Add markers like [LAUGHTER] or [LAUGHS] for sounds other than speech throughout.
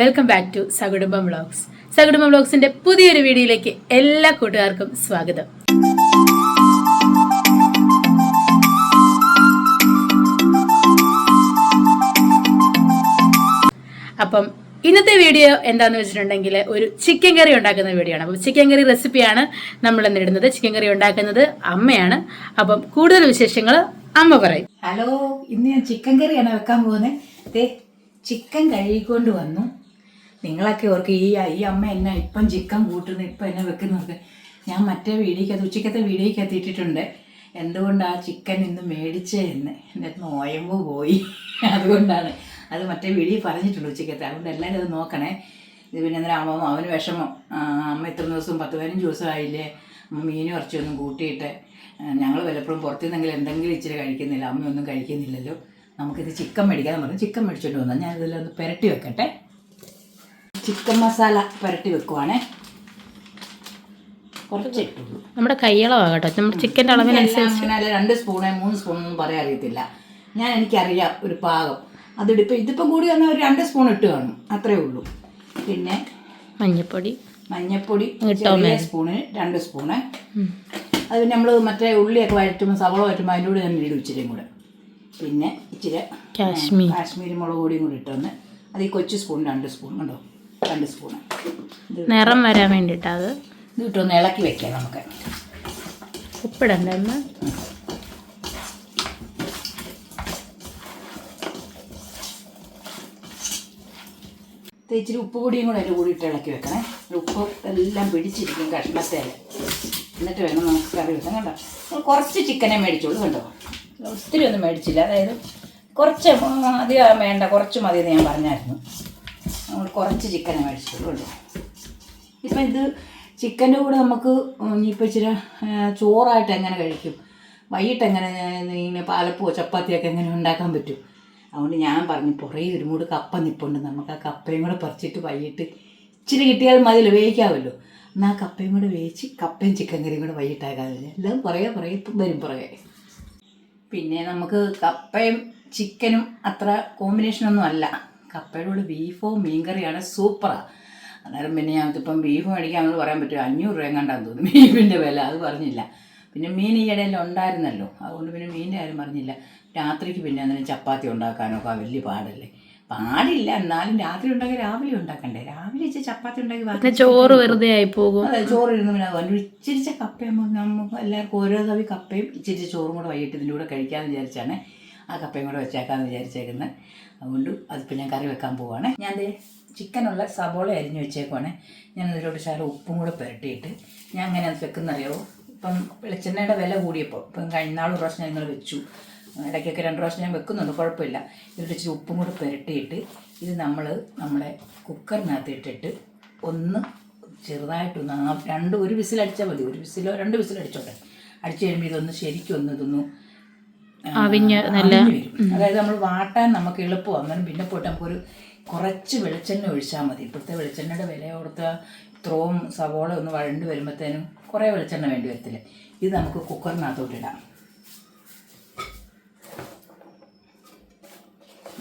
Welcome back to Sakudumbam vlogs Sakudumbam വ്ളോഗ്സിന്റെ പുതിയൊരു വീഡിയോയിലേക്ക് എല്ലാ കൂട്ടുകാർക്കും സ്വാഗതം. അപ്പം ഇന്നത്തെ വീഡിയോ എന്താന്ന് വെച്ചിട്ടുണ്ടെങ്കിൽ ഒരു ചിക്കൻ കറി ഉണ്ടാക്കുന്ന വീഡിയോ ആണ്. അപ്പം ചിക്കൻ കറി റെസിപ്പിയാണ് നമ്മൾ നേടുന്നത് ചിക്കൻ കറി ഉണ്ടാക്കുന്നത് അമ്മയാണ്. അപ്പം കൂടുതൽ വിശേഷങ്ങൾ അമ്മ പറയും. ഹലോ ഇന്ന് ഞാൻ ചിക്കൻ കറിയാണ് വെക്കാൻ പോകുന്നത്. ചിക്കൻ കഴുകിക്കൊണ്ട് വന്നു. നിങ്ങളൊക്കെ ഓർക്ക് ഈ ഈ അമ്മ എന്നെ ഇപ്പം ചിക്കൻ കൂട്ടുന്നു ഇപ്പം എന്നെ വെക്കുന്നവർക്ക് ഞാൻ മറ്റേ വീഡിയോക്കകത്ത് ഉച്ചക്കത്തെ വീടേക്ക് ഇട്ടിട്ടുണ്ട് എന്തുകൊണ്ട് ആ ചിക്കൻ ഇന്ന് മേടിച്ചേ എന്ന്? എന്റെ നോയമ്പ് പോയി. [LAUGHS] അതുകൊണ്ടാണ്. അത് മറ്റേ വീടി പറഞ്ഞിട്ടുണ്ട് ഉച്ചക്കത്തെ. അതുകൊണ്ട് എല്ലാവരും അത് നോക്കണേ. ഇത് പിന്നെ എന്തിനാ അമ്മ അവന് വിഷമം. അമ്മ ഇത്ര ദിവസം പത്ത് പതിനഞ്ച് ദിവസമായില്ലേ? അമ്മ മീനും ഇറച്ചിയൊന്നും കൂട്ടിയിട്ട് ഞങ്ങൾ വല്ലപ്പോഴും പുറത്തു നിന്നെങ്കിലും എന്തെങ്കിലും ഇച്ചിരി കഴിക്കുന്നില്ല. അമ്മയൊന്നും കഴിക്കുന്നില്ലല്ലോ. നമുക്കിത് ചിക്കൻ മേടിക്കാൻ പറഞ്ഞു. ചിക്കൻ മേടിച്ചോണ്ട് വന്നാൽ ഇതിലൊന്ന് ഒന്ന് പുരട്ടി വെക്കട്ടെ. ചിക്കൻ മസാല പുരട്ടി വെക്കുവാണേ. കുറച്ചിട്ടുള്ളൂ നമ്മുടെ കയ്യളവാകട്ടോ നമ്മുടെ ചിക്കന്റെ അളവിനനുസരിച്ച്. അങ്ങനെ രണ്ട് സ്പൂണേ മൂന്ന് സ്പൂണൊന്നും പറയാൻ അറിയത്തില്ല ഞാൻ എനിക്കറിയാം ഒരു പാകം. അതിടിപ്പോൾ ഇതിപ്പം കൂടി വന്നാൽ ഒരു രണ്ട് സ്പൂൺ ഇട്ട് കാണും. അത്രേ ഉള്ളൂ. പിന്നെ മഞ്ഞപ്പൊടി. മഞ്ഞപ്പൊടി ഇട്ടോ ചെറിയ സ്പൂണ് രണ്ട് സ്പൂണ്. അത് പിന്നെ നമ്മൾ മറ്റേ ഉള്ളിയൊക്കെ വഴറ്റുമ്പോൾ സവള വഴറ്റുമ്പോൾ അതിന്റെ കൂടെ തന്നെ ഇടും ഇച്ചിരിയും കൂടെ. പിന്നെ ഇച്ചിരി കാശ്മീർ കാശ്മീരി മുളക് പൊടിയും കൂടി ഇട്ടൊന്ന്. അത് ഈ കൊച്ചു സ്പൂൺ രണ്ട് സ്പൂൺ കണ്ടോ? രണ്ട് സ്പൂണ്. നിറം വരാൻ വേണ്ടിയിട്ടാ അത്. ഇത് ഇട്ടൊന്ന് ഇളക്കി വെക്കാം നമുക്ക്. ഉപ്പിടണ്ട എന്ന് ഇത് ഇച്ചിരി ഉപ്പ് പൊടിയും കൂടെ അതിന്റെ കൂടി ഇട്ട് ഇളക്കി വെക്കണേ. ഉപ്പ് എല്ലാം പിടിച്ചിരിക്കും കഷ്ണത്തേൽ എന്നിട്ട് വേണം നമുക്ക് കറി വെക്കാൻ. കണ്ടോ? കുറച്ച് ചിക്കനെ മേടിച്ചോളൂ കണ്ടോ? ഒത്തിരി ഒന്നും മേടിച്ചില്ല. അതായത് കുറച്ച് അധികം വേണ്ട കുറച്ച് മതി എന്ന് ഞാൻ പറഞ്ഞായിരുന്നു. നമ്മൾ കുറച്ച് ചിക്കനെ മേടിച്ചിട്ടുള്ളൂ ഇപ്പം ഇത് ചിക്കന്റെ കൂടെ നമുക്ക് ഇനിയിപ്പോൾ ഇച്ചിരി ചോറായിട്ട് എങ്ങനെ കഴിക്കും? വൈകിട്ട് എങ്ങനെ ഇങ്ങനെ പാലപ്പോ ചപ്പാത്തിയൊക്കെ എങ്ങനെ ഉണ്ടാക്കാൻ പറ്റും? അതുകൊണ്ട് ഞാൻ പറഞ്ഞു പുറകെ ഒരു മൂട് കപ്പ നിപ്പുണ്ട്. നമുക്ക് ആ കപ്പയും കൂടെ പറിച്ചിട്ട് വൈകിട്ട് ഇച്ചിരി കിട്ടിയാൽ മതിയല്ലോ വേവിക്കാമല്ലോ. എന്നാൽ കപ്പയും കൂടെ വേവിച്ച് കപ്പയും ചിക്കൻ കറിയും കൂടെ വൈകിട്ടാക്കാതെ എല്ലാം പുറകെ പുറകെ വരും പുറകെ. പിന്നെ നമുക്ക് കപ്പയും ചിക്കനും അത്ര കോമ്പിനേഷനൊന്നും അല്ല. കപ്പയുടെ ബീഫോ മീൻകറിയാണ് സൂപ്പറാണ് അന്നേരം പിന്നെ ഞങ്ങൾക്കിപ്പം ബീഫ് മേടിക്കാമെന്ന് പറയാൻ പറ്റും അഞ്ഞൂറ് രൂപ കണ്ടാന്ന് തോന്നുന്നു ബീഫിന്റെ വില അത് പറഞ്ഞില്ല. പിന്നെ മീൻ ഈ ഇടയിൽ ഉണ്ടായിരുന്നല്ലോ അതുകൊണ്ട് പിന്നെ മീനിന്റെ കാര്യം പറഞ്ഞില്ല. രാത്രിക്ക് പിന്നെ അതിന് ചപ്പാത്തി ഉണ്ടാക്കാനൊക്കെ വലിയ പാടല്ലേ. പാടില്ല എന്നാലും രാത്രി ഉണ്ടാക്കി രാവിലെ ഉണ്ടാക്കണ്ടേ? രാവിലെ ഇച്ചിരി ചപ്പാത്തി ഉണ്ടാക്കി ചോറ് വെറുതെ ആയി പോകും. അതെ ചോറ് ഇരുന്ന് പിന്നെ അതുകൊണ്ട് ഇച്ചിരി കപ്പയും നമുക്ക് എല്ലാവർക്കും ഓരോ തവി കപ്പയും ഇച്ചിരി ചോറും കൂടെ വൈകിട്ട് ഇതിന്റെ കൂടെ കഴിക്കാമെന്ന് വിചാരിച്ചാണ് ആ കപ്പയും കൂടെ വെച്ചേക്കാമെന്ന് വിചാരിച്ചേക്കുന്നത് അതുകൊണ്ട് അതിപ്പോൾ ഞാൻ കറി വെക്കാൻ പോവാണ്. ഞാൻ ദേ ചിക്കനുള്ള സബോള അരിഞ്ഞു വെച്ചേക്കുവാണ്. ഞാൻ അതിലോട്ട് ശാല ഉപ്പും കൂടെ പുരട്ടിയിട്ട് ഞാൻ അങ്ങനെ അത് വെക്കുന്നറിയാവോ ഇപ്പം വെളിച്ചെണ്ണയുടെ വില കൂടിയപ്പോൾ ഇപ്പം കഴിഞ്ഞ നാൾ ഒരു പ്രാവശ്യം ഞങ്ങൾ വെച്ചു. ഇടയ്ക്കൊക്കെ രണ്ട് പ്രാവശ്യം ഞാൻ വെക്കുന്നുണ്ട് കുഴപ്പമില്ല. ഇതിൽ ഇച്ചിരി ഉപ്പും കൂടെ പുരട്ടിയിട്ട് ഇത് നമ്മൾ നമ്മുടെ കുക്കറിനകത്ത് ഇട്ടിട്ട് ഒന്ന് ചെറുതായിട്ട് ഒന്ന് രണ്ട് ഒരു വിസിലടിച്ചാൽ മതി. ഒരു വിസിലോ രണ്ട് വിസിലടിച്ചോട്ടെ. അടിച്ചു കഴിയുമ്പോൾ ഇതൊന്ന് ശരിക്കും ഒന്ന് ഇതൊന്ന് അവിഞ്ഞ് നല്ല അതായത് നമ്മൾ വാട്ടാൻ നമുക്ക് എളുപ്പമാണ്. അന്നേരം പിന്നെ പോയിട്ട് നമുക്കൊരു കുറച്ച് വെളിച്ചെണ്ണ ഒഴിച്ചാൽ മതി. ഇപ്പോഴത്തെ വെളിച്ചെണ്ണയുടെ വില കൊടുത്ത ഇത്രയും സവോള ഒന്ന് വഴണ്ട് വരുമ്പോഴത്തേനും കുറേ വെളിച്ചെണ്ണ വേണ്ടി വരത്തില്ല. ഇത് നമുക്ക് കുക്കറിനകത്തോട്ട് ഇടാം.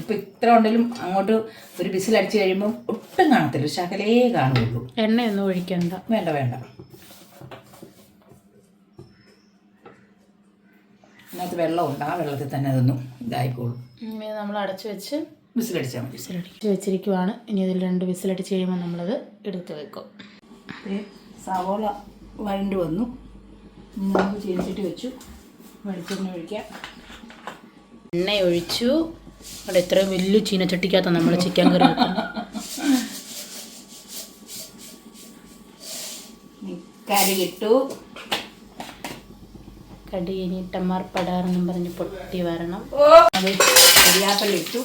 ഇപ്പൊ ഇത്ര ഉണ്ടെങ്കിലും അങ്ങോട്ട് ഒരു വിസിലടിച്ച് കഴിയുമ്പോൾ ഒട്ടും കാണത്തില്ല. ശകലേ കാണുള്ളൂ എണ്ണയൊന്നും ഒഴിക്കണ്ട. വേണ്ട വേണ്ട. അതിനകത്ത് വെള്ളമുണ്ട്. ആ വെള്ളത്തിൽ തന്നെ അതൊന്നും ഇതായിക്കോളും. നമ്മൾ അടച്ചു വെച്ച് വിസിലടിച്ചാൽ മതി. വിസിലടിച്ച് വെച്ചിരിക്കുവാണ്. ഇനി അതിൽ രണ്ട് വിസിലടിച്ച് കഴിയുമ്പോൾ നമ്മളത് എടുത്ത് വെക്കും. സവോള വഴണ്ട് വന്നു. നമുക്ക് ചീനിച്ചിട്ട് വെച്ചു. വെളിച്ചെണ്ണ ഒഴിക്കാം. എണ്ണ ഒഴിച്ചു. അവിടെ ഇത്രയും വലിയ ചീനച്ചട്ടിക്കകത്ത നമ്മൾ ചിക്കൻ കറി കറി ഇനി ഇനിയിട്ടന്മാർ പടാറെന്നും പറഞ്ഞ് പൊട്ടി വരണം. അത് കരിയാപ്പല ഇട്ടു.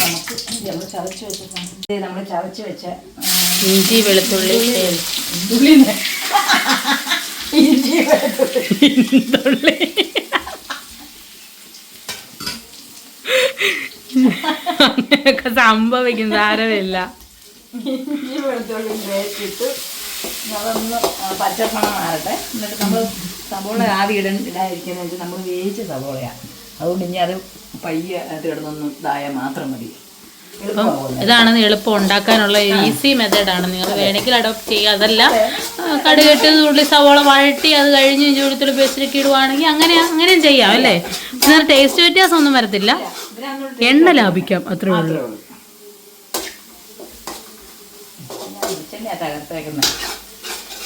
നമുക്ക് നമ്മൾ ചതച്ച് വെച്ച നമ്മൾ ചതച്ച് ഇഞ്ചി വെളുത്തുള്ളി. ഇഞ്ചി വെളുത്തുള്ളി. സംഭവിക്കും സാരമില്ല. ഇഞ്ചി വെളുത്തുള്ളി വേച്ചിട്ട് അതൊന്ന് പച്ചപ്പണം മാറട്ടെ. എന്നിട്ട് നമ്മൾ സവോള ആവി ഇട ഇടാതിരിക്കുന്നത് നമ്മൾ വേവിച്ച സവോളയാണ് അതുകൊണ്ട് ഇനി അത് പയ്യെ അത് കിടന്നൊന്നും ഇതായാൽ മാത്രം മതി. എളുപ്പമാവുമല്ലോ. ഇതാണ് എളുപ്പം ഉണ്ടാക്കാനുള്ള ഈസി മെത്തേഡാണ് നിങ്ങൾ വേണമെങ്കിൽ അഡോപ്റ്റ് ചെയ്യുക അതല്ല കടുകിട്ട് ഉള്ളി സവോള വഴട്ടി അത് കഴിഞ്ഞ് ചൂടത്തിൽ പേസ്റ്റിലൊക്കെ ഇടുവാണെങ്കിൽ അങ്ങനെ അങ്ങനെയും ചെയ്യാം അല്ലേ? എന്നാൽ ടേസ്റ്റ് വ്യത്യാസം ഒന്നും വരത്തില്ല. എണ്ണ ലാഭിക്കാം അത്രേ ഉള്ളൂ മാത്രമേ ഉള്ളൂ ഞാൻ വെളിച്ചെണ്ണയാ തകർത്തേക്കുന്നത്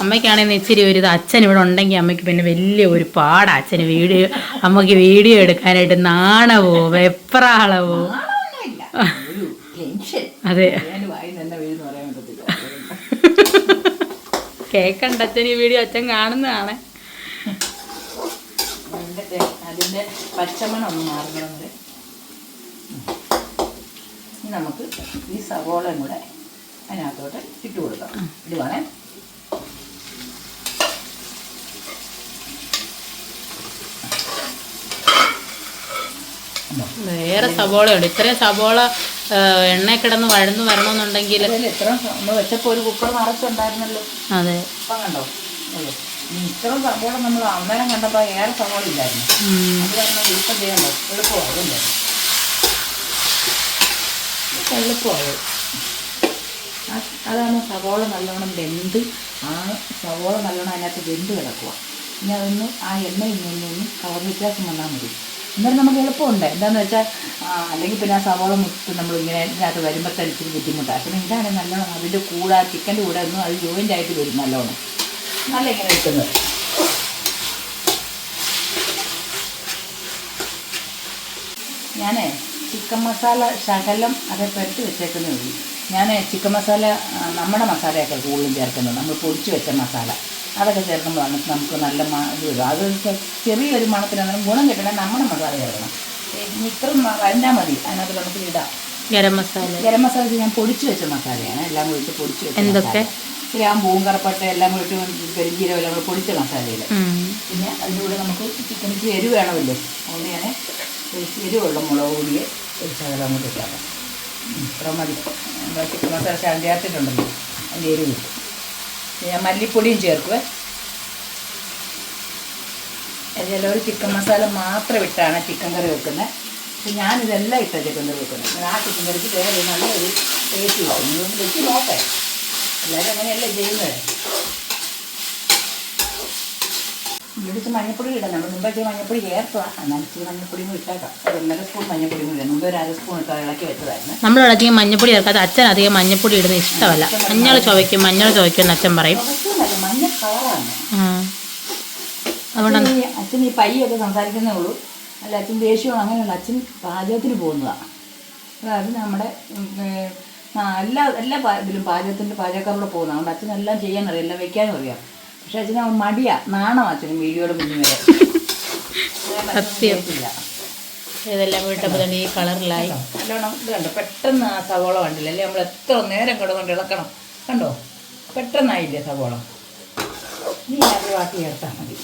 അമ്മയ്ക്കാണെങ്കിൽ ഇച്ചിരി ഒരു അച്ഛൻ ഇവിടെ ഉണ്ടെങ്കിൽ അമ്മയ്ക്ക് പിന്നെ വലിയ ഒരു പാടാ. അച്ഛന് വീഡിയോ അമ്മയ്ക്ക് വീഡിയോ എടുക്കാനായിട്ട് നാണവോ വെപ്രാളവോ? അതെ. കേക്കണ്ട അച്ഛൻ ഈ വീഡിയോ അച്ഛൻ കാണുന്നതാണ്. അതിന്റെ ടെ- പച്ചമണം ഒന്ന് ഇനി നമുക്ക് ഈ സവോളയും കൂടെ അതിനകത്തോട്ട് ഇട്ട് കൊടുക്കാം. ഇടുവാണേ വേറെ വേറെ ഉണ്ട് ഇത്രയും സവോള ആ, എണ്ണ കിടന്ന് വഴന്നു വരണമെന്നുണ്ടെങ്കിൽ ഇതിൽ വെച്ചപ്പോൾ ഒരു കുക്കർ നിറച്ചുണ്ടായിരുന്നല്ലോ. അതെ. കണ്ടോ? ഇത്രയും സവോള നമ്മൾ അന്നേരം കണ്ടപ്പോൾ ഏറെ സവോള ഇല്ലായിരുന്നു. അത് കാരണം ഇപ്പം ഇപ്പം എളുപ്പമാകും ആ- അതാണ് സവോള നല്ലോണം വെന്ത് ആ സവോള നല്ലോണം അതിനകത്ത് വെന്ത് കിടക്കുക. ഇനി അതൊന്ന് ആ എണ്ണ നിന്നൊന്നും കളർ വ്യത്യാസം വന്നാൽ മതി. എന്നാലും നമുക്ക് എളുപ്പമുണ്ട്. എന്താണെന്ന് വെച്ചാൽ അല്ലെങ്കിൽ പിന്നെ ആ സവോള മുത്ത് നമ്മൾ ഇങ്ങനെ ഇതിനകത്ത് വരുമ്പോൾ തന്നെ ഇച്ചിരി ബുദ്ധിമുട്ടാണ് പിന്നെ ഇതാണ് നല്ലോണം അതിന്റെ കൂടെ ആ ചിക്കന്റെ കൂടെ ഒന്നും അത് ജോയിന്റ് ആയിട്ട് വരും നല്ലോണം. നല്ല ഇങ്ങനെ വെക്കുന്നത്. ഞാനേ ചിക്കൻ മസാല ശകലം അത് പുരട്ടി വെച്ചേക്കുന്നേ ഉള്ളൂ. ഞാൻ ചിക്കൻ മസാല നമ്മുടെ മസാലയൊക്കെ കൂടുതലും ചേർക്കുന്നത്. നമ്മൾ പൊടിച്ച് വെച്ച മസാല. അതൊക്കെ ചേർക്കുമ്പോഴാണ് നമുക്ക് നല്ല മ ഇത് വരും അത് ചെറിയൊരു മണത്തിന് ഗുണം കിട്ടണേ നമ്മുടെ മസാല ചേർക്കണം. ഇനി ഇത്ര വരണ്ടാൽ മതി. അതിനകത്ത് നമുക്ക് ഇടാം. ഗരം മസാല. ഗരം മസാല ഞാൻ പൊടിച്ച് വെച്ച മസാലയാണ്. എല്ലാം കൂടി ഇട്ട് പൊടിച്ച് വെച്ച എന്തൊക്കെ? ഗ്രാമ്പൂവും കറുപ്പട്ട എല്ലാം കൂടി ഇട്ട് എല്ലാം കൂടി പൊടിച്ച മസാലയിൽ പിന്നെ അതിന്റെ നമുക്ക് ചിക്കനിക്ക് എരിവ് വേണമല്ലോ. അതുകൊണ്ട് ഞാൻ എരിവുള്ള മുളക് പൊടിയെ ഒരു ശകലം അങ്ങോട്ട് ഇട്ടാക്കാം. ഇത്ര മതി ചിക്കൻ മസാല ചാൻ ചേർത്തിട്ടുണ്ടല്ലോ. അതിന്റെ എരിവ്. ഞാൻ മല്ലിപ്പൊടിയും ചേർക്കുവേ. ചിലവർ ചിക്കൻ മസാല മാത്രം ഇട്ടാണ് ചിക്കൻ കറി വെക്കുന്നത്. പക്ഷെ ഞാനിതെല്ലാം ഇട്ട ചിക്കൻ കറി വെക്കുന്നത്. ആ ചിക്കൻ കറിക്ക് വേറെ നല്ലൊരു ടേസ്റ്റ് കിട്ടും. വെച്ച് നോക്കേ എല്ലാവരും അങ്ങനെയല്ലേ ചെയ്യുന്നത്? ഇവിടുത്തെ മഞ്ഞപ്പൊടി ഇടാം നമ്മൾ മുമ്പ് ഇച്ചിരി മഞ്ഞപ്പൊടി ചേർക്കുക എന്നാൽ ഇച്ചിരി മഞ്ഞപ്പൊടി കൂടി ഇട്ടേക്കാം. ഒരു ഒന്നര സ്പൂൺ മഞ്ഞപ്പൊടി കൂടി ഇടാം മുമ്പ് ഒരു അര സ്പൂൺ ഇട്ട് ഇളക്കി വെച്ചതായിരുന്നു. നമ്മൾ അധികം മഞ്ഞപ്പൊടി ചേർക്കാതെ അച്ഛൻ അധികം മഞ്ഞപ്പൊടി ഇടുന്നത് ഇഷ്ടമല്ല. മഞ്ഞൾ ചുവയ്ക്കും മഞ്ഞൾ ചുവയ്ക്കും എന്ന് അച്ഛൻ പറയും. മഞ്ഞ കളറാണ്. അച്ഛൻ ഈ- പയ്യൊക്കെ സംസാരിക്കുന്നേ ഉള്ളൂ. അല്ല അച്ഛൻ ദേഷ്യമാണ് അങ്ങനെയുള്ള അച്ഛൻ പാചകത്തിന് പോകുന്നതാണ് അതായത് നമ്മുടെ എല്ലാ എല്ലാ ഇതിലും പാചകത്തിന്റെ പാചകക്കാരോട് പോകുന്നതാണ് അതുകൊണ്ട് അച്ഛൻ എല്ലാം ചെയ്യാൻ അറിയാം എല്ലാം വെക്കാനും അറിയാം. പക്ഷെ അച്ഛന് മടിയാ. നാണം അച്ഛനും വീഡിയോയുടെ മുന്നിൽ വരെ [LAUGHS] സത്യം. ഇതെല്ലാം വീട്ടപ്പോൾ തന്നെ ഈ കളറിലായി. നല്ലോണം ഇത് കണ്ടോ? പെട്ടെന്ന് ആ സവോള കണ്ടില്ല? അല്ലേ? നമ്മൾ എത്ര നേരം കിടന്നുകൊണ്ട് ഇളക്കണം. കണ്ടോ? പെട്ടെന്നായില്ലേ സവോള. നീ അത് വാട്ടി ചേർത്താൽ മതി.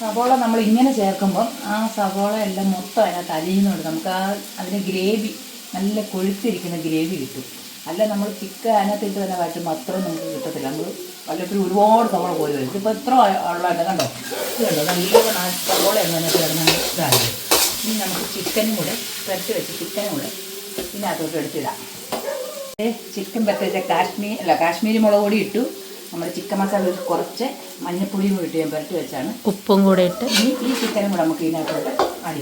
സവോള നമ്മൾ ഇങ്ങനെ ചേർക്കുമ്പം ആ സവോള എല്ലാം മൊത്തം അതിനകത്ത് അലിയുന്നുണ്ട്. നമുക്ക് ആ അതിന് ഗ്രേവി നല്ല കൊഴുത്തിരിക്കുന്ന ഗ്രേവി കിട്ടും. അല്ല നമ്മൾ ചിക്കൻ അതിനകത്തിട്ട് തന്നെ വഴറ്റുമ്പോൾ മാത്രം നമുക്ക് കിട്ടത്തില്ല. നമ്മൾ വല്ലപ്പോഴും ഒരുപാട് സവോള പോയി വരും. ഇപ്പോൾ എത്ര ഉള്ളതുണ്ട് കണ്ടോ? ഇത് കണ്ടോ? നല്ല സവോള എന്നതിനകത്ത് കിടന്ന് ഇതായി. ഇനി നമുക്ക് ചിക്കനും കൂടെ പുരട്ടി വെച്ച് ചിക്കനും കൂടെ ഇതിനകത്തോട്ട് എടുത്തിടാം. ചിക്കൻ പറ്റി വെച്ച കാശ്മീർ അല്ല കാശ്മീരി മുളക് പൊടി ഇട്ടു. നമ്മൾ ചിക്കൻ മസാല കുറച്ച് മഞ്ഞപ്പൊടിയും കൂടി ഇട്ട് ഞാൻ പുരട്ടി വെച്ചാണ്. ഉപ്പും കൂടെ ഇട്ട്. ഈ ചിക്കനും കൂടെ നമുക്ക് ഇതിനകത്തോട്ട് ആഡ്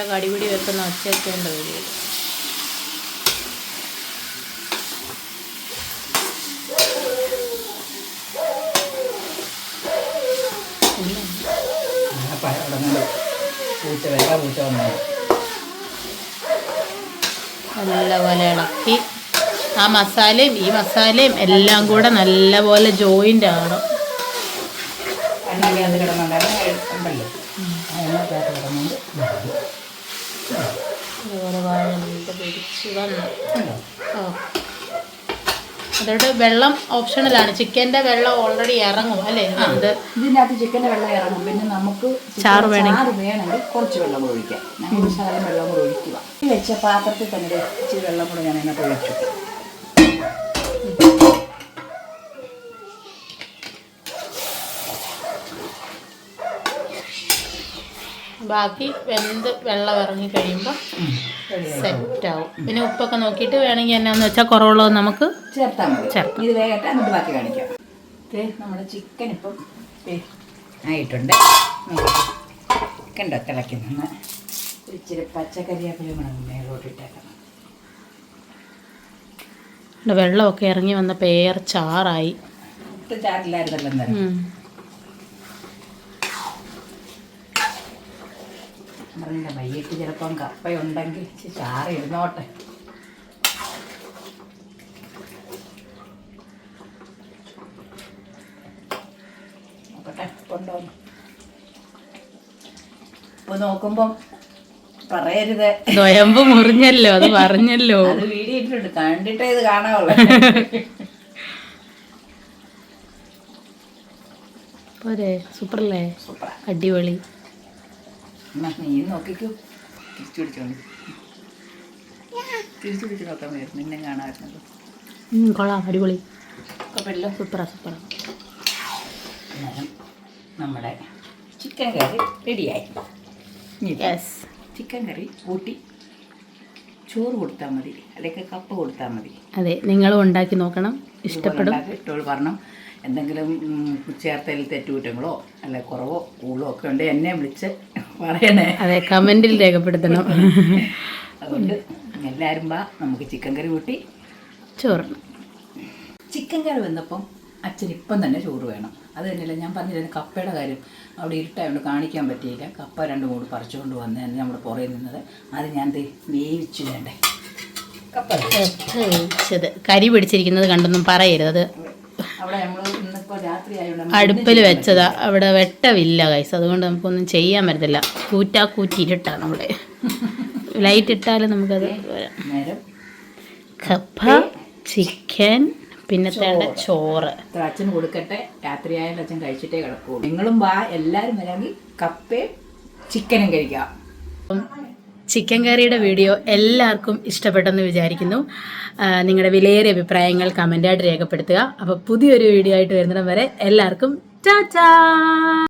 പൂച്ച കടിപിടി വെക്കുന്ന ഒച്ചയൊക്കെ ഉണ്ട് വന്നത് നല്ലപോലെ ഇളക്കി. ആ മസാലയും ഈ മസാലയും എല്ലാം കൂടെ നല്ലപോലെ ജോയിന്റ് ആവണം. വഴണ്ട് വന്നു ഓ അതോട് വെള്ളം ഓപ്ഷണലാണ്. ചിക്കന്റെ വെള്ളം ഓൾറെഡി ഇറങ്ങും അല്ലേ? ഇത് ഇതിനകത്ത് ചിക്കന്റെ വെള്ളം ഇറങ്ങും. പിന്നെ നമുക്ക് ചാറ് വേണമെങ്കിൽ. ചാറ് വേണമെങ്കിൽ കുറച്ച് വെള്ളം കൂടെ ഒഴിക്കാം. ഞാൻ ഒരു ശകലം വെള്ളം കൂടെ ഒഴിക്കുക. ഈ വെച്ച പാത്രത്തിൽ തന്നെ ഇച്ചിരി വെള്ളം കൂടെ ഞാൻ അതിനകത്ത് ഒഴിച്ചു. ബാക്കി വെന്ത് വെള്ളം ഇറങ്ങി കഴിയുമ്പോൾ സെറ്റ് ആവും പിന്നെ ഉപ്പൊക്കെ നോക്കിയിട്ട് വേണമെങ്കിൽ എന്നാന്ന് വെച്ചാൽ കുറവുള്ളത് നമുക്ക് ചേർത്താൽ മതി. ചേർക്കാം. ഇത് വേഗത്തെ എന്നിട്ട് ബാക്കി കാണിക്കാം. നമ്മുടെ ചിക്കൻ ഇപ്പം ആയിട്ടുണ്ട്. കണ്ടോ തിളയ്ക്കുന്ന ഇച്ചിരി പച്ചക്കറിയാപ്പിലും കൂടെ മേലോട്ട് ഇട്ടേക്കണം. ഇവിടെ വെള്ളമൊക്കെ ഇറങ്ങി വന്ന പേർ ചാറായി. ഒട്ടും ചാറില്ലായിരുന്നല്ലോ അന്നേരം പറഞ്ഞില്ല വൈകിട്ട് ചിലപ്പം കപ്പയുണ്ടെങ്കിൽ ചാറ് ഇരുന്നോട്ടെ. നോക്കട്ടെ കൊണ്ടോ ഇപ്പൊ നോക്കുമ്പം പറയരുത്. ദ്വയമ്പ് മുറിഞ്ഞല്ലോ അത് പറഞ്ഞല്ലോ. അത് വീഡിയോ ഇട്ടിട്ടുണ്ട് കണ്ടിട്ടേ ഇത് കാണാവുള്ളൂ. പോരെ സൂപ്പറല്ലേ? സൂപ്പറാ. അടിപൊളി. നീ നോക്കിക്കോ. തിരിച്ചു പിടിച്ചോണ്ട് തിരിച്ചു പിടിച്ച് നോക്കാൻ വരും നിന്നെ കാണാമായിരുന്നല്ലോ ഉം, കൊള്ളാം അടിപൊളി. കുഴപ്പമില്ലല്ലോ സൂപ്പറാ സൂപ്പറാ. അന്നേരം നമ്മുടെ ചിക്കൻ കറി റെഡിയായി. ഇനി യെസ് ചിക്കൻ കറി കൂട്ടി ചോറ് കൊടുത്താൽ മതി അല്ലെങ്കിൽ കപ്പ് കൊടുത്താൽ മതി. അതെ നിങ്ങളും ഉണ്ടാക്കി നോക്കണം ഇഷ്ടപ്പെടും. ഇഷ്ടോട് പറഞ്ഞു എന്തെങ്കിലും ഉം, ചേർത്തതിൽ തെറ്റുകുറ്റങ്ങളോ അല്ലെ കുറവോ കൂടുതലോ ഒക്കെ ഉണ്ട് എന്നെ വിളിച്ച് പറയണേ. അതെ കമന്റിൽ രേഖപ്പെടുത്തണം. അതുകൊണ്ട് എല്ലാവരും വാ നമുക്ക് ചിക്കൻ കറി കൂട്ടി ചോറ്. ചിക്കൻ കറി വന്നപ്പം അച്ഛൻ ഇപ്പം തന്നെ ചോറ് വേണം. അത് തന്നെയല്ല ഞാൻ പറഞ്ഞിരുന്നു കപ്പയുടെ കാര്യം. അവിടെ ഇരുട്ടായതുകൊണ്ട് കാണിക്കാൻ പറ്റിയില്ല. കപ്പ രണ്ടും കൂടി പറിച്ചുകൊണ്ട് വന്ന് തന്നെ നമ്മുടെ പുറകിൽ നിന്നത്. അത് ഞാൻ വേവിച്ചു വേണ്ടേ. കപ്പ കരി പിടിച്ചിരിക്കുന്നത് കണ്ടൊന്നും പറയരുത്. അത് അവിടെ നമ്മൾ അടുപ്പിൽ വെച്ചതാ. അവിടെ വെട്ടമില്ല കൈസ് അതുകൊണ്ട് നമുക്കൊന്നും ചെയ്യാൻ പറ്റത്തില്ല. കൂറ്റാ കൂറ്റി ഇരുട്ടാണ് അവിടെ. ലൈറ്റ് ഇട്ടാലും നമുക്കത് കപ്പ ചിക്കൻ പിന്നെ തേണ്ട ചോറ്. അച്ഛൻ അച്ഛന് കൊടുക്കട്ടെ? രാത്രി ആയാലും അച്ഛൻ കഴിച്ചിട്ടേ കിടക്കൂ നിങ്ങളും വാ എല്ലാരും വരാമെങ്കിൽ കപ്പയും ചിക്കനും കഴിക്കാം. ചിക്കൻ കറിയുടെ വീഡിയോ എല്ലാവർക്കും ഇഷ്ടപ്പെട്ടെന്ന് വിചാരിക്കുന്നു. നിങ്ങളുടെ വിലയേറിയ അഭിപ്രായങ്ങൾ കമന്റായിട്ട് രേഖപ്പെടുത്തുക. അപ്പോൾ പുതിയൊരു വീഡിയോ ആയിട്ട് വരുന്നിടം വരെ എല്ലാവർക്കും ടാറ്റാ